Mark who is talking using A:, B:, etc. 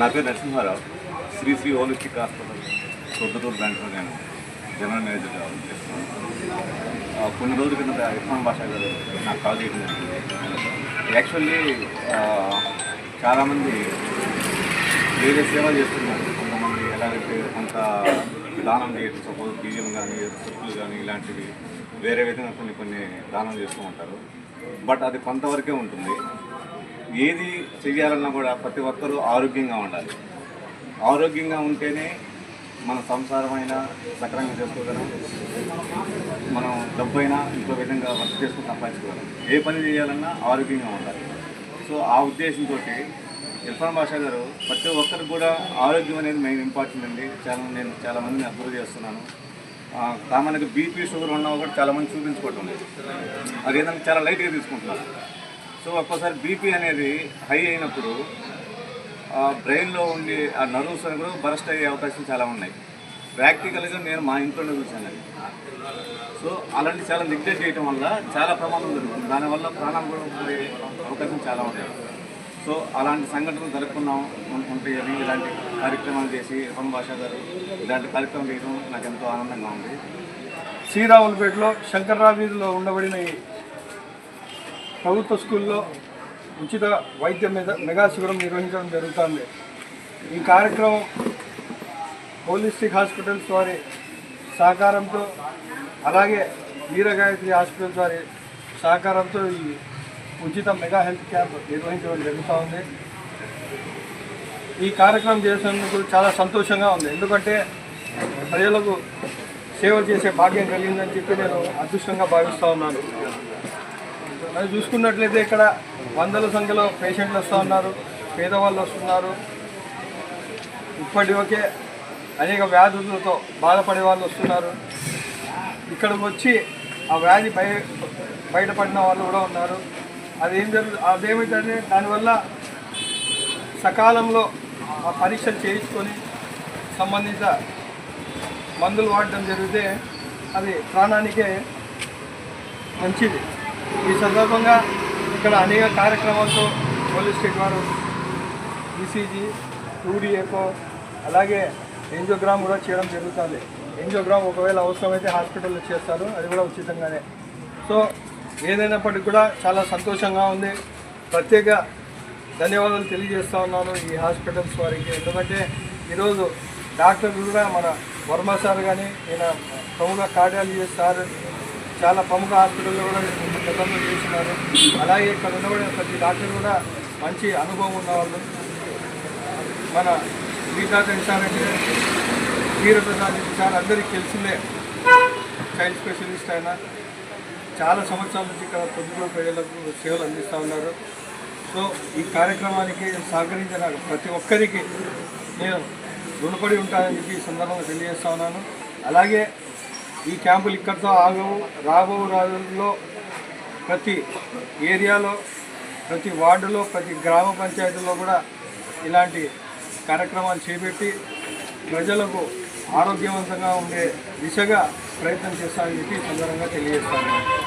A: నా పేరు Narasimharao. Sri Sri holistic hospital Kothuru బ్రాంచ్లో నేను జనరల్ మేనేజర్గా చేస్తున్నాను. కొన్ని రోజుల కింద ఇర్ఫాన్ భాషా గారు నాకు కాల్ చేయడం జరిగింది. యాక్చువల్లీ చాలామంది వేరే సేవ చేస్తున్నారు. కొంతమంది ఎలాగైతే కొంత దానం చేయడం సపోజ్ బియ్యం కానీ చెప్పులు కానీ ఇలాంటివి వేరే విధంగా కొన్ని కొన్ని దానం చేస్తూ ఉంటారు. బట్ అది కొంతవరకే ఉంటుంది. ఏది చెయ్యాలన్నా కూడా ప్రతి ఒక్కరూ ఆరోగ్యంగా ఉండాలి. ఆరోగ్యంగా ఉంటేనే మన సంసారమైనా సక్రంగా చేసుకోగలం. మనం డబ్బైనా ఇంకో విధంగా వర్క్ చేసుకుని సంపాదించుకోగలం. ఏ పని చేయాలన్నా ఆరోగ్యంగా ఉండాలి. సో ఆ ఉద్దేశంతో ఇర్ఫాన్ బాషా గారు ప్రతి ఒక్కరికి కూడా ఆరోగ్యం అనేది మెయిన్ ఇంపార్టెంట్ అండి. చాలా నేను చాలా మందిని అబ్జర్వ్ చేస్తున్నాను. కామన్గా బీపీ షుగర్ ఉన్నా కూడా చాలా మంది చూపించుకోవటం లేదు. అది చాలా లైట్గా తీసుకుంటున్నారు. సో ఒక్కోసారి బీపీ అనేది హై అయినప్పుడు ఆ బ్రెయిన్లో ఉండే ఆ నర్వ్స్ అని కూడా బరస్ట్ అయ్యే అవకాశం చాలా ఉన్నాయి. ప్రాక్టికల్గా నేను మా ఇంట్లోనే చూశాను అది. సో అలాంటి చాలా నెగ్లెక్ట్ చేయడం వల్ల చాలా ప్రమాదం జరుగుతుంది. దానివల్ల ప్రాణం కూడా పోయే అవకాశం చాలా ఉన్నాయి. సో అలాంటి సంఘటనలు జరుపుకున్నాం అనుకుంటే ఉంటాయని ఇలాంటి కార్యక్రమాలు చేసి ఇర్ఫాన్ భాషా గారు ఇలాంటి కార్యక్రమం చేయడం నాకు ఎంతో ఆనందంగా ఉంది.
B: శ్రీరావులపేటలో శంకర్రావీధిలో ఉండబడిన ప్రభుత్వ స్కూల్లో ఉచిత వైద్య మెగా శిబిరం నిర్వహించడం జరుగుతుంది. ఈ కార్యక్రమం హోలిస్టిక్ హాస్పిటల్స్ వారి సహకారంతో అలాగే వీరగాయత్రి హాస్పిటల్స్ వారి సహకారంతో ఈ ఉచిత మెగా హెల్త్ క్యాంప్ నిర్వహించడం జరుగుతూ ఉంది ఈ కార్యక్రమం చేసినందుకు చాలా సంతోషంగా ఉంది. ఎందుకంటే ప్రజలకు సేవ చేసే భాగ్యం కలిగిందని చెప్పి నేను అదృష్టంగా భావిస్తూ ఉన్నాను. అది చూసుకున్నట్లయితే ఇక్కడ వందల సంఖ్యలో పేషెంట్లు వస్తూ ఉన్నారు పేదవాళ్ళు వస్తున్నారు. ఇప్పటివరకే అనేక వ్యాధులతో బాధపడే వాళ్ళు వస్తున్నారు. ఇక్కడికి వచ్చి ఆ వ్యాధి బయ బయటపడిన వాళ్ళు కూడా ఉన్నారు. అదేం జరుగు అదేమిటంటే దానివల్ల సకాలంలో ఆ పరీక్షలు చేయించుకొని సంబంధిత మందులు వాడడం జరిగితే అది ప్రాణానికే మంచిది. ఈ సందర్భంగా ఇక్కడ అనేక కార్యక్రమాలతో పోలీస్ స్టేట్ వారు ఈసీజీ టూడిఎకో అలాగే ఎంజోగ్రామ్ కూడా చేయడం జరుగుతుంది. ఎంజోగ్రామ్ ఒకవేళ అవసరమైతే హాస్పిటల్లో చేస్తారు అది కూడా ఉచితంగానే. సో ఏదైనప్పటికీ కూడా చాలా సంతోషంగా ఉంది. ప్రత్యేక ధన్యవాదాలు తెలియజేస్తా ఉన్నాను ఈ హాస్పిటల్స్ వారికి. ఎందుకంటే ఈరోజు డాక్టర్లు కూడా మన వర్మ సార్ కానీ ఈయన ప్రముఖ కార్డియాలజిస్ట్ సార్ చాలా ప్రముఖ హాస్పిటల్లో కూడా గతంలో చేస్తున్నారు అలాగే ఇక్కడ ఉన్నవాడు ప్రతి డాక్టర్ కూడా మంచి అనుభవం ఉన్నవాళ్ళు. మన గీతా సార్ అంటే వీరప్రసాద్ సార్ అందరికీ తెలిసిందే చైల్డ్ స్పెషలిస్ట్ ఆయన. చాలా సంవత్సరాల నుంచి ఇక్కడ పొద్దుగూరు ప్రజలకు సేవలు అందిస్తూ ఉన్నారు. సో ఈ కార్యక్రమానికి సహకరించిన ప్రతి ఒక్కరికి నేను రుణపడి ఉంటానని చెప్పి ఈ సందర్భంగా తెలియజేస్తా ఉన్నాను. అలాగే ఈ క్యాంపులు ఇక్కడితో ఆగవు రాబో రోజుల్లో ప్రతి ఏరియాలో ప్రతి వార్డులో ప్రతి గ్రామ పంచాయతీలో కూడా ఇలాంటి కార్యక్రమాలు చేపట్టి ప్రజలకు ఆరోగ్యవంతంగా ఉండే దిశగా ప్రయత్నం చేస్తానని చెప్పి ఈ సందర్భంగా తెలియజేస్తాను